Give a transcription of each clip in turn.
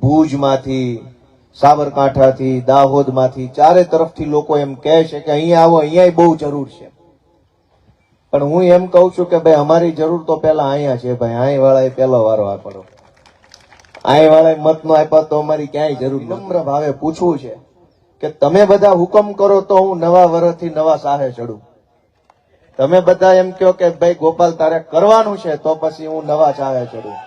ભુજમાંથી, સાબરકાંઠાથી, દાહોદમાંથી, ચારે તરફથી લોકો એમ કહે છે કે અહીંયા આવો અહીંયા બહુ જરૂર છે. પણ હું એમ કહું છું કે ભાઈ, અમારી જરૂર તો પહેલા અહીંયા છે ભાઈ અહીં વાળાએ પહેલો વારો આપડો અહીં વાળાએ મત નો આપ્યો તો અમારી ક્યાંય જરૂર. નમ્ર ભાવે પૂછવું છે કે તમે બધા હુકમ કરો તો હું નવા વર્ષથી નવા સાહે ચડું. તમે બધા એમ કહો કે ભાઈ, ગોપાલ, તારે કરવાનું છે તો પછી હું નવા ચાહે ચડું.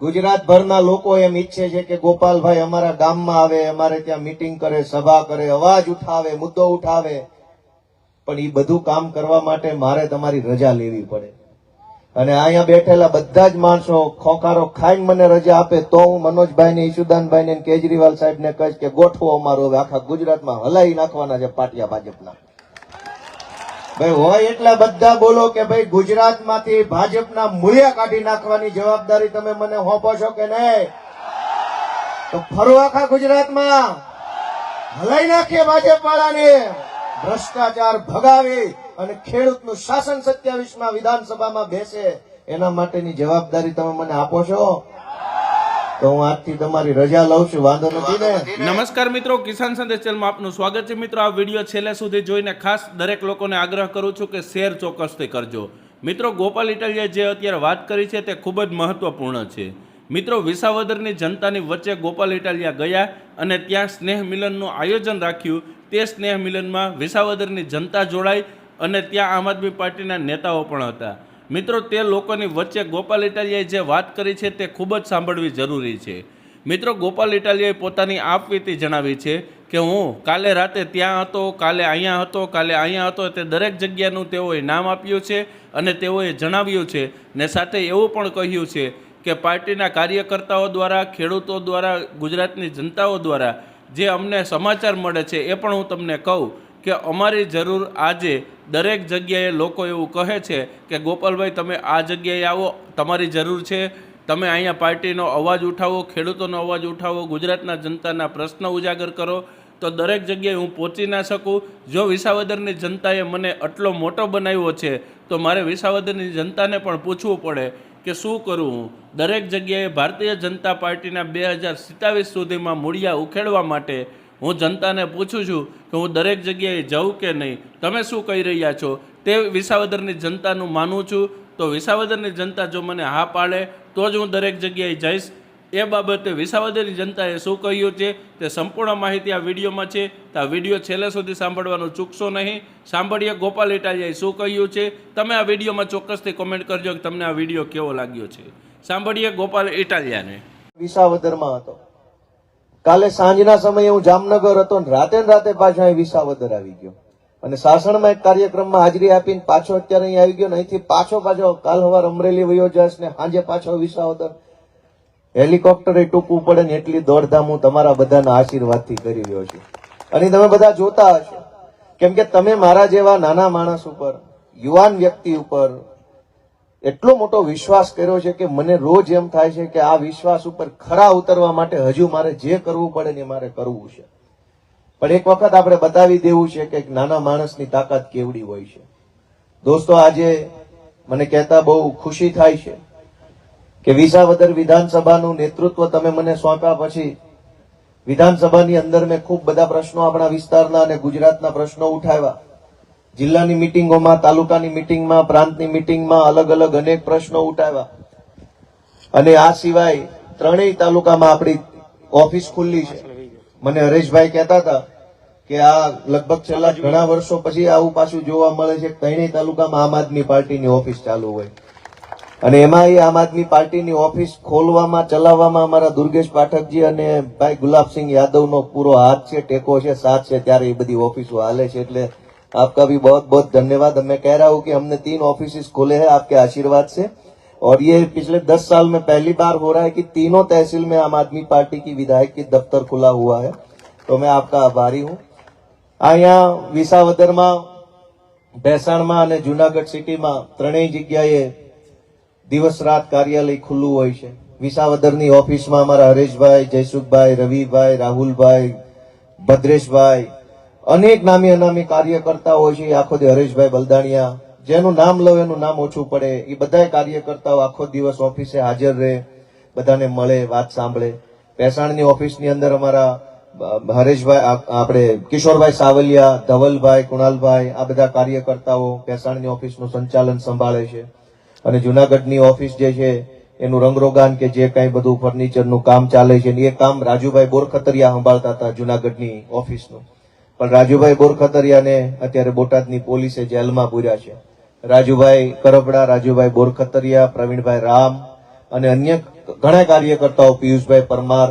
ગુજરાતભરના લોકો એમ ઈચ્છે છે કે ગોપાલભાઈ અમારા ગામમાં આવે, અમારે ત્યાં મીટિંગ કરે, સભા કરે, અવાજ ઉઠાવે, મુદ્દો ઉઠાવે. પણ એ બધું કામ કરવા માટે મારે તમારી રજા લેવી પડે. અને અહીંયા બેઠેલા બધા જ માણસો ખોખારો ખાઈને મને રજા આપે તો હું મનોજભાઈ ને ઈશુદાનભાઈ ને કેજરીવાલ સાહેબ ને કહીશ કે ગોઠવો અમારો આખા ગુજરાતમાં હલાવી નાખવાના છે પાટિયા ભાજપના. ભાઈ હોય એટલા બધા બોલો કે ભાઈ ગુજરાતમાંથી ભાજપના મૂલ્ય કાઢી નાખવાની જવાબદારી તમે મને હોપો છો કે નહીં? તો ફરો આખા ગુજરાતમાં. હલાઈ નાખીએ ભાજપ વાળાને ભ્રષ્ટાચાર ભગાવી અને ખેડૂતનું શાસન સત્યાવીસમાં વિધાનસભામાં બેસે. એના માટેની જવાબદારી તમે મને આપો છો? તો હું આજથી તમારી રજા લઉં છું, વાંધો નથી ને? નમસ્કાર મિત્રો, કિસાન સંદેશ ચેનલમાં આપનું સ્વાગત છે. મિત્રો, આ વીડિયો છેલ્લે સુધી જોઈને ખાસ દરેક લોકોને આગ્રહ કરું છું કે શેર ચોક્કસથી કરજો. મિત્રો, ગોપાલ ઇટાલિયાએ જે અત્યારે વાત કરી છે તે ખૂબ જ મહત્વપૂર્ણ છે. મિત્રો, વિસાવદરની જનતાની વચ્ચે ગોપાલ ઇટાલિયા ગયા અને ત્યાં સ્નેહ મિલનનું આયોજન રાખ્યું. તે સ્નેહ મિલનમાં વિસાવદરની જનતા જોડાઈ અને ત્યાં આમ આદમી પાર્ટીના નેતાઓ પણ હતા. મિત્રો, તે લોકોની વચ્ચે ગોપાલ ઇટાલિયાએ જે વાત કરી છે તે ખૂબ જ સાંભળવી જરૂરી છે. મિત્રો, ગોપાલ ઇટાલિયાએ પોતાની આપવીતી જણાવી છે કે હું કાલે રાતે ત્યાં હતો, કાલે અહીંયા હતો, કાલે અહીંયા હતો, તે દરેક જગ્યાનું તેઓએ નામ આપ્યું છે અને તેઓએ જણાવ્યું છે ને સાથે એવું પણ કહ્યું છે કે પાર્ટીના કાર્યકર્તાઓ દ્વારા, ખેડૂતો દ્વારા, ગુજરાતની જનતાઓ દ્વારા જે અમને સમાચાર મળે છે એ પણ હું તમને કહું કે અમારી જરૂર આજે દરેક જગ્યાએ લોકો એવું કહે છે કે, ગોપાલભાઈ, તમે આ જગ્યાએ આવો, તમારી જરૂર છે. તમે અહીંયા પાર્ટીનો અવાજ ઉઠાવો, ખેડૂતોનો અવાજ ઉઠાવો, ગુજરાતના જનતાના પ્રશ્ન ઉજાગર કરો. તો દરેક જગ્યાએ હું પહોંચી ના શકું. જો વિસાવદરની જનતાએ મને આટલો મોટો બનાવ્યો છે, તો મારે વિસાવદરની જનતાને પણ પૂછવું પડે કે શું કરું હું? દરેક જગ્યાએ ભારતીય જનતા પાર્ટીના બે હજાર સત્તાવીસ સુધીમાં મૂળિયા ઉખેડવા માટે હું જનતાને પૂછું છું કે હું દરેક જગ્યાએ જાઉં કે નહીં? તમે શું કહી રહ્યા છો? તે વિસાવદરની જનતાનું માનું છું. તો વિસાવદરની જનતા જો મને હા પાડે, તો જ હું દરેક જગ્યાએ જઈશ. એ બાબતે વિસાવદરની જનતાએ શું કહ્યું છે? તે સંપૂર્ણ માહિતી આ વિડીયોમાં છે. તો આ વીડિયો છેલ્લે સુધી સાંભળવાનું ચૂકશો નહીં. સાંભળીએ ગોપાલ ઇટાલિયાએ શું કહ્યું છે? તમે આ વિડીયોમાં ચોક્કસથી કોમેન્ટ કરજો કે તમને આ વીડિયો કેવો લાગ્યો છે. સાંભળીએ ગોપાલ ઇટાલિયાને. વિસાવદરમાં હતો. કાલે સાંજના સમયે હું જામનગર હતો ને રાતે રાતે પાછો અહીં વિસાવદર આવી ગયો. અને સાસણમાં એક કાર્યક્રમમાં હાજરી આપીને પાછો અત્યારે અહીં આવી ગયો ને અહીંથી પાછો પાછો કાલ હવાર અમરેલી વયો જશ ને સાંજે પાછો વિસાવદર. હેલિકોપ્ટરે ટૂંકવું પડે ને એટલી દોડધામ હું તમારા બધાના આશીર્વાદથી કરી રહ્યો છું. અને તમે બધા જોતા હશો. કેમ કે તમે મારા જેવા નાના માણસ ઉપર, યુવાન વ્યક્તિ ઉપર એટલો મોટો વિશ્વાસ કર્યો છે કે મને રોજ એમ થાય છે કે આ વિશ્વાસ ઉપર ખરા ઉતરવા માટે હજુ મારે જે કરવું પડે ને મારે કરવું છે. પણ એક વખત આપણે બતાવી દેવું છે કે નાના માણસની તાકાત કેવડી હોય છે. દોસ્તો, આજે મને કહેતા બહુ ખુશી થાય છે કે વિસાવદર વિધાનસભાનું નેતૃત્વ તમે મને સોંપ્યા પછી વિધાનસભાની અંદર મેં ખૂબ બધા પ્રશ્નો આપણા વિસ્તારના અને ગુજરાતના પ્રશ્નો ઉઠાવ્યા. જિલ્લાની મિટિંગોમાં, તાલુકાની મિટિંગમાં, પ્રાંતની મિટિંગમાં અલગ અલગ અનેક પ્રશ્નો ઉઠાવ્યા. અને આ સિવાય ત્રણેય તાલુકામાં આપણી ઓફિસ ખુલ્લી છે. મને હરેશભાઈ કહેતા હતા કે આ લગભગ છેલ્લા ઘણા વર્ષો પછી આવું પાછું જોવા મળે છે ત્રણેય તાલુકામાં આમ આદમી પાર્ટીની ઓફિસ ચાલુ હોય. અને એમાં આમ આદમી પાર્ટીની ઓફિસ ખોલવામાં, ચલાવવામાં અમારા દુર્ગેશ પાઠકજી અને ભાઈ ગુલાબસિંહ યાદવનો પૂરો હાથ છે, ટેકો છે, સાથ છે, ત્યારે એ બધી ઓફિસો હાલે છે. એટલે आपका भी बहुत बहुत धन्यवाद मैं कह रहा हूँ कि हमने तीन ऑफिस खोले हैं आपके आशीर्वाद से और ये पिछले दस साल में पहली बार हो रहा है कि तीनों तहसील में आम आदमी पार्टी की विधायक की दफ्तर खुला हुआ है तो मैं आपका आभारी हूँ અહીંયા વિસાવદરમાં ભેસાણમાં અને જુનાગઢ સિટીમાં ત્રણેય જગ્યાએ દિવસ રાત કાર્યાલય ખુલ્લું હોય છે વિસાવદરની ઓફિસમાં અમારા હરેશભાઈ જયસુખભાઈ રવિભાઈ રાહુલભાઈ ભદ્રેશભાઈ અનેક નામી અનામી કાર્યકર્તાઓ છે, એ આખો દે હરેશભાઈ બલદાણિયા, જેનું નામ લો એનું નામ ઓછું પડે, એ બધા કાર્યકર્તાઓ આખો દિવસ ઓફિસે હાજર રહે, બધાને મળે, વાત સાંભળે. ભેસાણની ઓફિસની અંદર અમારા હરેશભાઈ આપણે કિશોરભાઈ સાવલિયા, ધવલભાઈ, કુણાલભાઈ, આ બધા કાર્યકર્તાઓ ભેસાણની ઓફિસનું સંચાલન સંભાળે છે. અને જુનાગઢની ઓફિસ જે છે, એનું રંગરોગાન કે જે કાંઈ બધું ફર્નિચરનું કામ ચાલે છે એ કામ રાજુભાઈ બોરખતરિયા સંભાળતા હતા જુનાગઢની ઓફિસનું. પણ રાજુભાઈ બોરખતરિયાને અત્યારે બોટાદની પોલીસે જેલમાં પૂર્યા છે. રાજુભાઈ કરબડા રાજુભાઈ બોરખતરિયા, પ્રવીણભાઈ રામ અને અન્ય ઘણા કાર્યકર્તાઓ, પિયુષભાઈ પરમાર,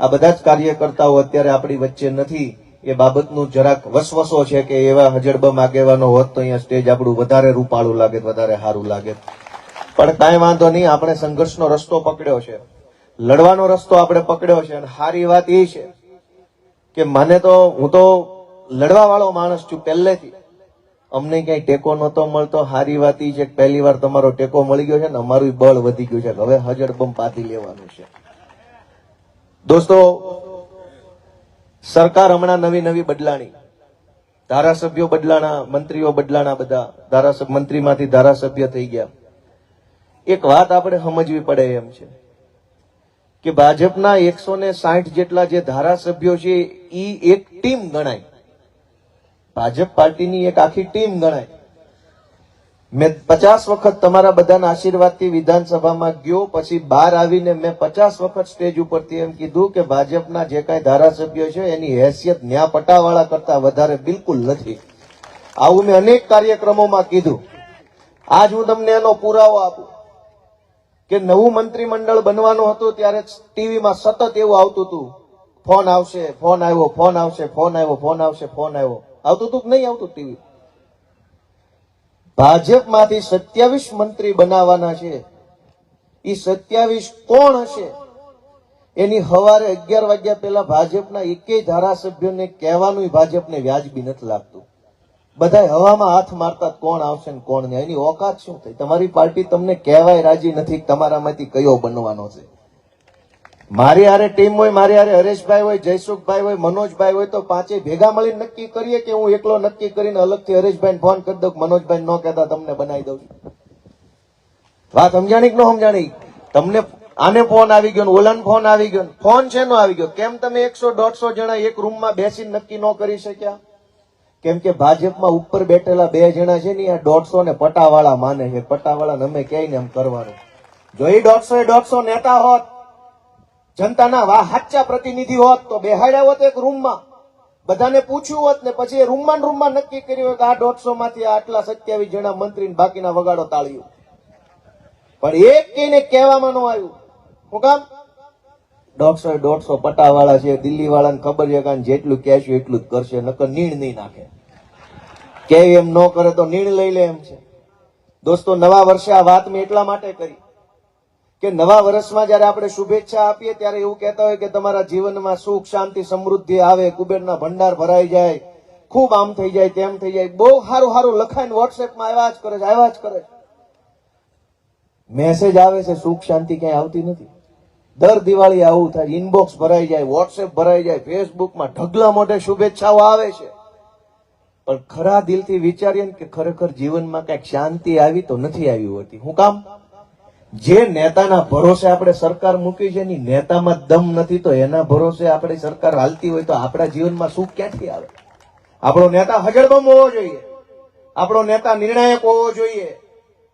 આ બધા જ કાર્યકર્તાઓ અત્યારે આપણી વચ્ચે નથી. એ બાબતનું જરાક વસવસો છે કે એવા હજડબમ આગેવાનો હોત તો અહીંયા સ્ટેજ આપણું વધારે રૂપાળું લાગે, વધારે સારું લાગે. પણ કાંઈ વાંધો નહીં, આપણે સંઘર્ષનો રસ્તો પકડ્યો છે. લડવાનો રસ્તો આપણે પકડ્યો છે અને સારી વાત એ છે કે મને તો હું તો લડવા વાળો માણસ છું પહેલેથી. અમને ક્યાંય ટેકો નહોતો મળતો. સારી વાત ઈ છે પહેલી વાર તમારો ટેકો મળી ગયો છે ને અમારું બળ વધી ગયું છે. હવે હજર બમ પાતી લેવાનું છે. દોસ્તો, સરકાર હમણાં નવી નવી બદલાણી. ધારાસભ્યો બદલાણા, મંત્રીઓ બદલાણા બધા. ધારાસભ્ય, મંત્રીમાંથી ધારાસભ્ય થઈ ગયા. એક વાત આપણે સમજવી પડે એમ છે કે ભાજપના એકસો ને સાઠ જેટલા જે ધારાસભ્યો છે એ એક ટીમ ગણાય. ભાજપ પાર્ટીની એક આખી ટીમ ગણાય. મેં પચાસ વખત તમારા બધાના આશીર્વાદથી વિધાનસભામાં ગયો, પછી બહાર આવીને મેં પચાસ વખત સ્ટેજ ઉપરથી એમ કીધું કે ભાજપના જે કાંઈ ધારાસભ્યો છે, એની હેસિયત ન્યા પટાવાળા કરતા વધારે બિલકુલ નથી. આવું મેં અનેક કાર્યક્રમોમાં કીધું. આજ હું તમને એનો પુરાવો આપું. કે નવું મંત્રીમંડળ બનવાનું હતું ત્યારે ટીવીમાં સતત એવું આવતું હતું. ફોન આવશે, ફોન આવ્યો, ફોન આવશે, ફોન આવ્યો, ફોન આવશે, ફોન આવ્યો. આવતું હતું નહીં આવતું ટીવી? ભાજપમાંથી સત્યાવીસ મંત્રી બનાવવાના છે. એ સત્યાવીસ કોણ હશે? એની હવારે અગિયાર વાગ્યા પહેલા ભાજપના એકેય ધારાસભ્યોને કહેવાનું ભાજપને વ્યાજબી નથી લાગતું. બધા હવામાં હાથ મારતા કોણ આવશે ને કોણ નહીં. એની ઓકાત શું થઈ? તમારી પાર્ટી તમને કહેવાય રાજી નથી તમારામાંથી કયો બનવાનો છે? મારી હારે ટીમ હોય, મારી હારે હરેશભાઈ હોય, જયસુખભાઈ હોય, મનોજભાઈ હોય, તો પાંચે ભેગા મળીને નક્કી કરીએ કે હું એકલો નક્કી કરીને અલગથી હરેશભાઈને ફોન કરી દઉં મનોજભાઈ ન કહેતા તમને બનાવી દઉં. વાત સમજાણી કે ન સમજાણી? તમને આને ફોન આવી ગયો ઓલાને ફોન આવી ગયો ફોન છે નો આવી ગયો? કેમ તમે એકસો, દોઢસો જણા એક રૂમમાં બેસીને નક્કી ન કરી શક્યા? કેમ કે ભાજપમાં ઉપર બેઠેલા બે જણા છે ને આ દોઢસો ને પટાવાળા માને છે. પટાવાળા અમે ક્યાંય ને એમ કરવાનું? જો એ દોઢસો એ દોઢસો નેતા હોત જનતાના વા હાચા પ્રતિનિધિ હોત તો બેહાડ્યા હોત એક રૂમમાં. બધાને પૂછ્યું હોત ને પછી એ રૂમમાં રૂમમાં નક્કી કર્યું હોય કે આ દોઢસો માંથી આટલા સત્યાવીસ જણા મંત્રી બાકીના વગાડો તાળ્યું પણ એક કઈને કહેવામાં ન આવ્યું. હું કામ? દોઢસો દોઢસો પટાવાળા છે દિલ્હી વાળાને ખબર છે કારણ જેટલું કહેશું એટલું જ કરશે, નકર નીણ નહીં નાખે. કે એમ ન કરે તો નીણ લઈ લે એમ છે. દોસ્તો, નવા વર્ષે આ વાત મેં એટલા માટે કરી. કે નવા વર્ષમાં જયારે આપણે શુભેચ્છા આપીએ ત્યારે એવું કહેતા હોય કે તમારા જીવનમાં સુખ, શાંતિ, સમૃદ્ધિ આવે, કુબેરના ભંડાર ભરાઈ જાય, ખૂબ આમ થઈ જાય, તેમ થઈ જાય. બહુ સારું સારું લખાઈને વોટ્સએપમાં આવ્યા જ કરે છે, આવ્યા જ કરે છે. મેસેજ આવે છે, સુખ, શાંતિ ક્યાંય આવતી નથી. દર દિવાળી આવું થાય ઇનબોક્સ ભરાઈ જાય વોટ્સએપ ભરાઈ જાય ફેસબુકમાં ઢગલા મોઢે શુભેચ્છાઓ આવે છે. પણ ખરા દિલથી વિચારીએ કે ખરેખર જીવનમાં કંઈક શાંતિ આવી તો નથી આવી હોતી. હું કામ? જે નેતાના ભરોસે આપણે સરકાર મૂકી છે, એની નેતામાં દમ નથી, તો એના ભરોસે આપણી સરકાર હાલતી હોય તો આપણા જીવનમાં સુખ ક્યાંથી આવે? આપણો નેતા હજળબમ હોવો જોઈએ. આપણો નેતા નિર્ણાયક હોવો જોઈએ.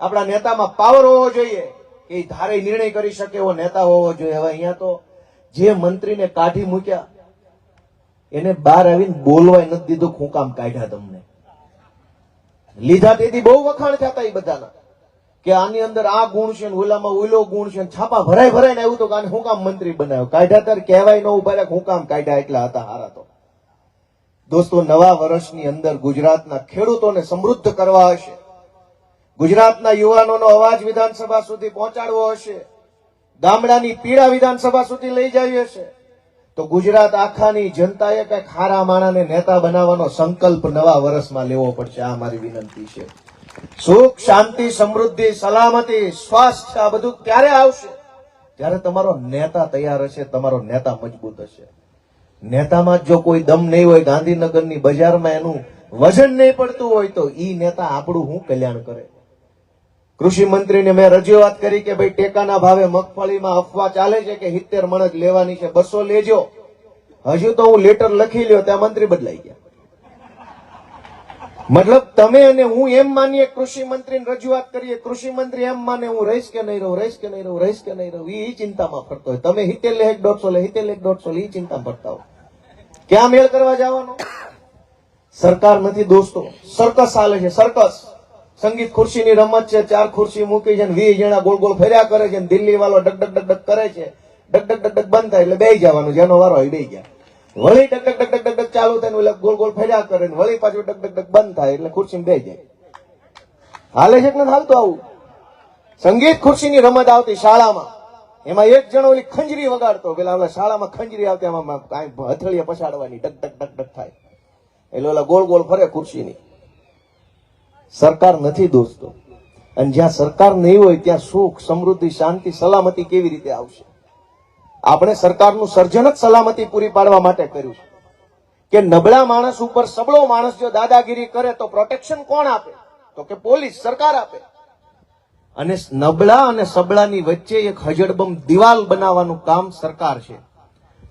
આપણા નેતામાં પાવર હોવો જોઈએ. એ ધારે નિર્ણય કરી શકે એવો નેતા હોવો જોઈએ. હવે અહીંયા તો જે મંત્રીને કાઢી મૂક્યા, એને બહાર આવીને બોલવાય નથી દીધું, હું કાઢ્યા તમને. લીધા તેથી બહુ વખાણ થતા એ બધાના. કે આની અંદર આ ગુણ છે ને ઓલામાં ઓલો ગુણ છે છાપા ભરાય ભરાય ને એવું તો કે આને હું કામ મંત્રી બનાવ્યો? કાયદા તાર કહેવાય ન ઊભા રાખ હું કામ કાયદા એટલા હતા હારા તો. દોસ્તો, નવા વર્ષની અંદર ગુજરાતના ખેડૂતોને સમૃદ્ધ કરવા હશે. ગુજરાતના યુવાનોનો અવાજ વિધાનસભા સુધી પહોંચાડવો હશે. ગામડાની પીડા વિધાનસભા સુધી લઈ જવી હશે. તો ગુજરાત આખાની જનતાએ કંઈક હારા માણાને નેતા બનાવવાનો સંકલ્પ નવા વર્ષમાં લેવો પડશે. આ મારી વિનંતી છે. સુખ, શાંતિ, સમૃદ્ધિ, સલામતી, સ્વાસ્થ્ય, આ બધું ક્યારે આવશે? ત્યારે તમારો નેતા તૈયાર હશે, તમારો નેતા મજબૂત હશે. નેતામાં જ કોઈ દમ નહીં હોય, ગાંધીનગરની બજારમાં એનું વજન નહીં પડતું હોય, તો ઈ નેતા આપણું શું કલ્યાણ કરે? કૃષિ મંત્રીને મેં રજૂઆત કરી કે ભાઈ, ટેકાના ભાવે મગફળીમાં અફવા ચાલે છે કે સિત્તેર મણ જ લેવાની છે, બસો લેજો. હજુ તો હું લેટર લખી લ્યો, ત્યાં મંત્રી બદલાઈ ગયા. મતલબ તમે અને હું એમ માનીએ કૃષિ મંત્રીને રજૂઆત કરીએ, કૃષિ મંત્રી એમ માને હું રહીશ કે નહીં રહું, રહીશ કે નહીં રહું, રહીશ કે નહીં રહું એ ચિંતામાં ફરતો હોય. તમે હિતેલ લે એક દોઢસો લે, હિતેલ લે એક દોઢસો લે એ ચિંતામાં ફરતા હોય. ક્યાં મેળ કરવા જવાનો? સરકાર નથી દોસ્તો. સર્કસ ચાલે છે, સર્કસ. સંગીત ખુરશીની રમત છે, ચાર ખુરશી મૂકી છે વીસ જણા ગોળ ગોળ ફર્યા કરે છે દિલ્હી વાળો ડગ ડગ ડગ કરે છે. ડગ ડગ ડગ ડગ બંધ થાય એટલે બે જવાનું જેનો વારો હોય બે ગયા. વળી ડક ડક ડક ડક ડગ ચાલુ થાય એટલે ગોળ ગોળ ફર્યા કરે ને વળી પાછું ડક ડક ડક બંધ થાય એટલે ખુરશી બે જાય હાલે છે કે હાલતું આવું સંગીત ખુરશીની રમત આવતી શાળામાં એમાં એક જણો ઓલી ખંજરી વગાડતો પેલા ઓલા શાળામાં ખંજરી આવતી એમાં કાંઈ હથળીએ પછાડવાની ડક ડક ડક ડક થાય એટલે ઓલા ગોળ ગોળ ફરે ખુરશીની સરકાર નથી દોસ્તો અને જ્યાં સરકાર નહીં હોય ત્યાં સુખ સમૃદ્ધિ શાંતિ સલામતી કેવી રીતે આવશે આપણે સરકારનું સર્જન જ સલામતી પૂરી પાડવા માટે કર્યું છે. કે નબળા માણસ ઉપર સબળો માણસ જો દાદાગીરી કરે તો પ્રોટેક્શન કોણ આપે? તો કે પોલીસ, સરકાર આપે. અને નબળા અને સબળાની વચ્ચે એક હજડબમ દિવાલ બનાવવાનું કામ સરકાર છે.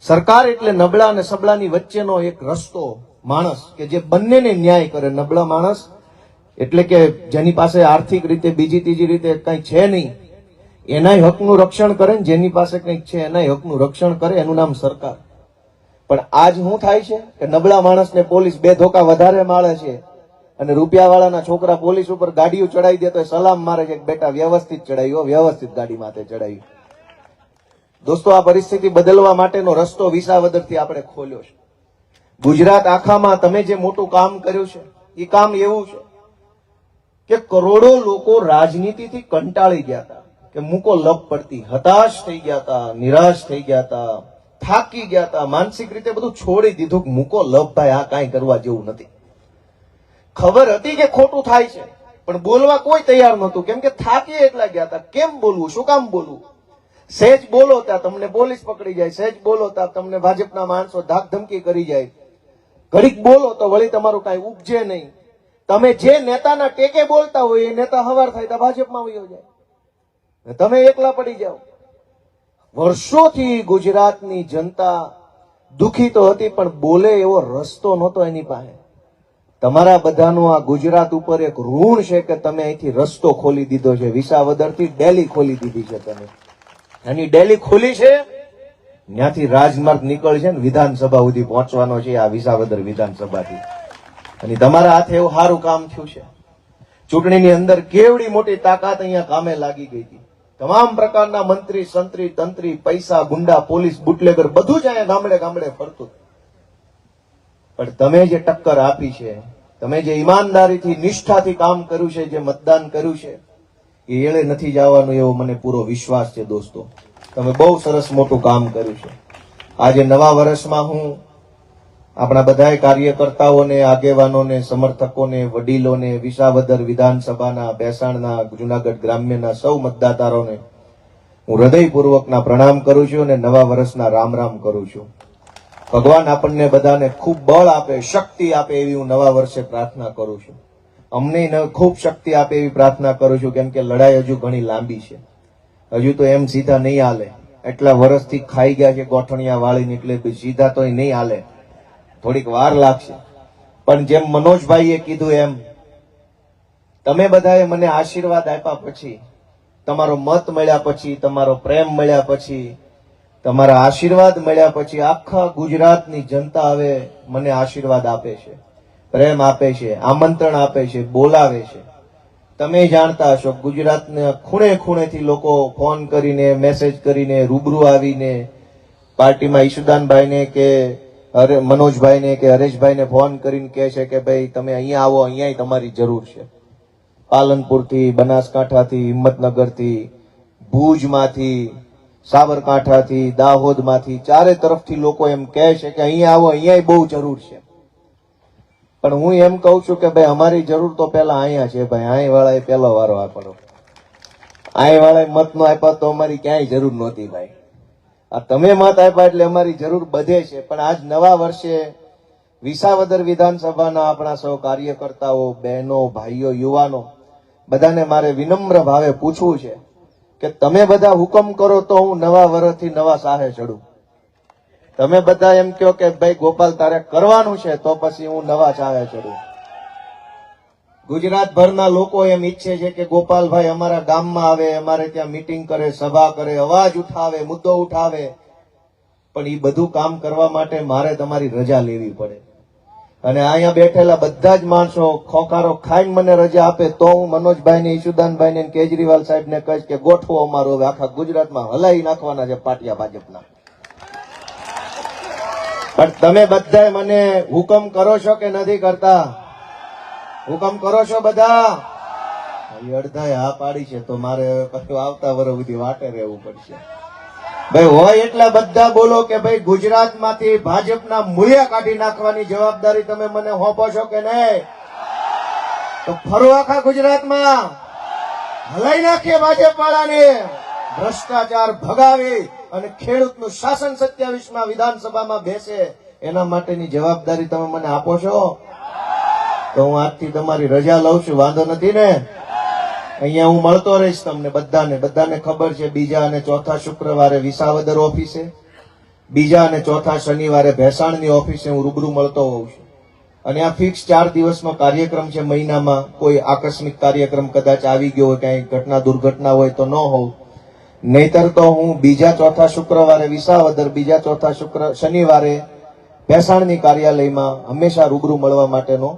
સરકાર એટલે નબળા અને સબળાની વચ્ચેનો એક રસ્તો માણસ કે જે બંનેને ન્યાય કરે. નબળા માણસ એટલે કે જેની પાસે આર્થિક રીતે, બીજી ત્રીજી રીતે કઈ છે નહીં એનાય હકનું રક્ષણ કરે ને જેની પાસે કંઈક છે, એનાય હકનું રક્ષણ કરે, એનું નામ સરકાર. પણ આજ શું થાય છે કે નબળા માણસને પોલીસ બે ધોકા વધારે માળે છે અને રૂપિયાવાળાના છોકરા પોલીસ ઉપર ગાડીઓ ચડાવી દે તો સલામ મારે છે બેટા વ્યવસ્થિત ચડાવ્યો વ્યવસ્થિત ગાડી માથે ચડાવ્યું દોસ્તો, આ પરિસ્થિતિ બદલવા માટેનો રસ્તો વિસાવદરથી આપણે ખોલ્યો છે. ગુજરાત આખામાં તમે જે મોટું કામ કર્યું છે એ કામ એવું છે કે કરોડો લોકો રાજનીતિથી કંટાળી ગયા હતા. કે મૂકો લપ પડતી, હતાશ થઈ ગયા હતા નિરાશ થઈ ગયા હતા થાકી ગયા હતા માનસિક રીતે બધું છોડી દીધું કે મૂકો લપ ભાઈ, આ કાંઈ કરવા જેવું નથી. ખબર હતી કે ખોટું થાય છે, પણ બોલવા કોઈ તૈયાર નહોતું. કેમ કે થાકી એટલા ગયા હતા કેમ બોલવું? શું કામ બોલવું? સહેજ બોલો ત્યાં તમને પોલીસ પકડી જાય, સહેજ બોલો ત્યાં તમને ભાજપના માણસો ધાક ધમકી કરી જાય. ઘડીક બોલો તો વળી તમારું કાંઈ ઉપજે નહીં. તમે જે નેતાના ટેકે બોલતા હોય, એ નેતા હવાર થાય તો, ભાજપમાં વયો જાય. તમે એકલા પડી જાઓ. વર્ષોથી ગુજરાતની જનતા દુખી તો હતી, પણ બોલે એવો રસ્તો નહોતો એની પાસે. તમારા બધાનું આ ગુજરાત ઉપર એક ઋણ છે કે તમે અહીંથી રસ્તો ખોલી દીધો છે. વિસાવદરથી ડેલી ખોલી દીધી છે તમે. એની ડેલી ખોલી છે, ત્યાંથી રાજમાર્ગ નીકળશે ને વિધાનસભા સુધી પહોંચવાનો છે આ વિસાવદર વિધાનસભાથી. અને તમારા હાથે એવું સારું કામ થયું છે. ચૂંટણીની અંદર કેવડી મોટી તાકાત અહીંયા કામે લાગી ગઈ હતી. તમામ પ્રકારના મંત્રી, સંત્રી, તંત્રી, પૈસા, ગુંડા, પોલીસ, બુટલેગર બધું જ અહીંયા ગામડે ગામડે ફરતું પણ તમે જે ટક્કર આપી છે, તમે જે ઈમાનદારીથી, નિષ્ઠાથી કામ કર્યું છે, જે મતદાન કર્યું છે, એ એળે નથી જવાનું એવો મને પૂરો વિશ્વાસ છે દોસ્તો. તમે બહુ સરસ મોટું કામ કર્યું છે. આજે નવા વર્ષમાં હું આપણા બધાય કાર્યકર્તાઓને, આગેવાનોને, સમર્થકોને, વડીલોને, વિસાવદર વિધાનસભાના, ભેસાણના, જુનાગઢ ગ્રામ્યના સૌ મતદાતારોને હું હૃદયપૂર્વકના પ્રણામ કરું છું અને નવા વર્ષના રામ રામ કરું છું. ભગવાન આપણને બધાને ખૂબ બળ આપે, શક્તિ આપે એવી હું નવા વર્ષે પ્રાર્થના કરું છું. અમને ખૂબ શક્તિ આપે એવી પ્રાર્થના કરું છું, કેમ કે લડાઈ હજુ ઘણી લાંબી છે. હજુ તો એમ સીધા નહીં હાલે. એટલા વર્ષથી ખાઈ ગયા છે, ગોઠણિયા વાળીને એટલે સીધા તો નહીં હાલે. થોડીક વાર લાગશે. પણ જેમ મનોજભાઈએ કીધું એમ, તમે બધાએ મને આશીર્વાદ આપ્યા પછી, તમારો મત મળ્યા પછી, તમારો પ્રેમ મળ્યા પછી, તમારા આશીર્વાદ મળ્યા પછી આખા ગુજરાતની જનતા હવે મને આશીર્વાદ આપે છે, પ્રેમ આપે છે, આમંત્રણ આપે છે, બોલાવે છે. તમે જાણતા હશો, ગુજરાતના ખૂણે ખૂણેથી લોકો ફોન કરીને, મેસેજ કરીને રૂબરૂ આવીને, પાર્ટીમાં ઈશુદાનભાઈને કે હરે મનોજભાઈને કે હરેશભાઈને ફોન કરીને કહે છે કે ભાઈ, તમે અહીંયા આવો અહીંયા તમારી જરૂર છે. પાલનપુરથી, બનાસકાંઠાથી, હિંમતનગરથી, ભુજમાંથી, સાબરકાંઠાથી, દાહોદમાંથી, ચારે તરફથી લોકો એમ કહે છે કે અહીંયા આવો અહીંયા બહુ જરૂર છે. પણ હું એમ કહું છું કે ભાઈ, અમારી જરૂર તો પહેલા અહીંયા છે ભાઈ અહીં વાળાએ પહેલો વારો આપણો અહીં વાળા મત નો આપ્યો તો અમારી ક્યાંય જરૂર નહોતી ભાઈ. આ તમે મત આપ્યા એટલે અમારી જરૂર બધે છે. પણ આજ નવા વર્ષે વિસાવદર વિધાનસભાના આપણા સૌ કાર્યકર્તાઓ, બહેનો, ભાઈઓ, યુવાનો, બધાને મારે વિનમ્ર ભાવે પૂછવું છે કે તમે બધા હુકમ કરો તો હું નવા વર્ષથી નવા સાહે ચડું. તમે બધા એમ કહો કે, ભાઈ ગોપાલ, તારે કરવાનું છે તો પછી હું નવા સાહે ચડું. ગુજરાતભરના લોકો એમ ઈચ્છે છે કે ગોપાલભાઈ અમારા ગામમાં આવે, અમારે ત્યાં મીટિંગ કરે, સભા કરે, અવાજ ઉઠાવે, મુદ્દો ઉઠાવે. પણ એ બધું કામ કરવા માટે મારે તમારી રજા લેવી પડે. અને અહીંયા બેઠેલા બધા જ માણસો ખોખારો ખાઈને મને રજા આપે તો હું મનોજભાઈ ને ઈશુદાનભાઈ ને કેજરીવાલ સાહેબ ને કહીશ કે ગોઠવો અમારો હવે આખા ગુજરાતમાં હલાવી નાખવાના છે પાટિયા ભાજપના. પણ તમે બધા મને હુકમ કરો છો કે નથી કરતા? હુકમ કરો છો બધા? અડધાએ હા પાડી છે, તો મારે પાછું આવતા વર્ષ સુધી વાટે રહેવું પડશે. ભાઈ, હોય એટલા બધા બોલો કે ભાઈ, ગુજરાતમાંથી ભાજપના મૂલ્ય કાઢી નાખવાની જવાબદારી તમે મને હોપો છો કે નહીં? તો ફરો આખા ગુજરાતમાં. હલાઈ નાખીએ ભાજપ વાળાને ભ્રષ્ટાચાર ભગાવી અને ખેડૂતનું શાસન સત્યાવીસમાં વિધાનસભામાં બેસે. એના માટેની જવાબદારી તમે મને આપો છો? તો હું આજથી તમારી રજા લઉં છું, વાંધો નથી ને? અહીંયા હું મળતો રહીશ તમને બધાને. બધાને ખબર છે, બીજા અને ચોથા શુક્રવારે વિસાવદર ઓફિસે. બીજા અને ચોથા શનિવારે ભેસાણની ઓફિસે હું રૂબરૂ મળતો હોઉં છું. અને આ ફિક્સ ચાર દિવસનો કાર્યક્રમ છે મહિનામાં. કોઈ આકસ્મિક કાર્યક્રમ કદાચ આવી ગયો હોય, ક્યાંય ઘટના દુર્ઘટના હોય તો ન હોઉં. નહીતર તો હું બીજા ચોથા શુક્રવારે વિસાવદર, બીજા ચોથા શુક્ર, શનિવારે ભેસાણની કાર્યાલયમાં હંમેશા રૂબરૂ મળવા માટેનો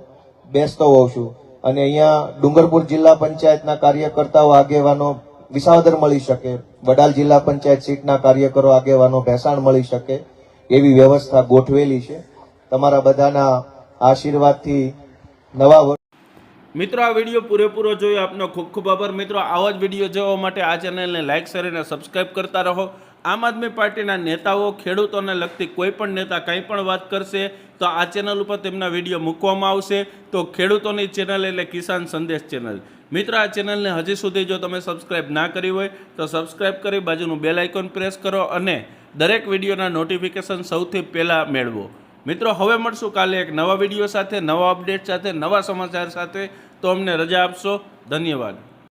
બેસતો હોઉં છું. અને અહીંયા ડુંગરપુર જિલ્લા પંચાયતના કાર્યકર્તાઓ આગેવાનો વિસાવદર મળી શકે, વડાલ જિલ્લા પંચાયત સીટના કાર્યકરો આગેવાનો ભેસાણ મળી શકે એવી વ્યવસ્થા ગોઠવેલી છે. તમારા બધાના આશીર્વાદથી નવા મિત્રો, આ વીડિયો પૂરેપૂરો જોયો આપનો ખૂબ ખૂબ આભાર. મિત્રો, આવા જ વીડિયો જોવા માટે આ ચેનલને લાઇક શેર અને સબસ્ક્રાઇબ કરતા રહો. આમ આદમી પાર્ટીના નેતાઓ, ખેડૂતોને લગતી કોઈ પણ નેતા કંઈ પણ વાત કરશે, તો આ ચેનલ ઉપર તેમના વીડિયો મૂકવામાં આવશે. તો ખેડૂતોની ચેનલ એટલે કિસાન સંદેશ ચેનલ. મિત્રો, આ ચેનલને હજી સુધી જો તમે સબસ્ક્રાઇબ ના કરી હોય, તો સબસ્ક્રાઇબ કરી બાજુનું બેલ આઇકોન પ્રેસ કરો અને દરેક વિડીયોના નોટિફિકેશન સૌથી પહેલાં મેળવો. મિત્રો, હવે મળશું કાલે એક નવા વીડિયો સાથે, નવા અપડેટ સાથે, નવા સમાચાર સાથે. તો અમને રજા આપશો. ધન્યવાદ.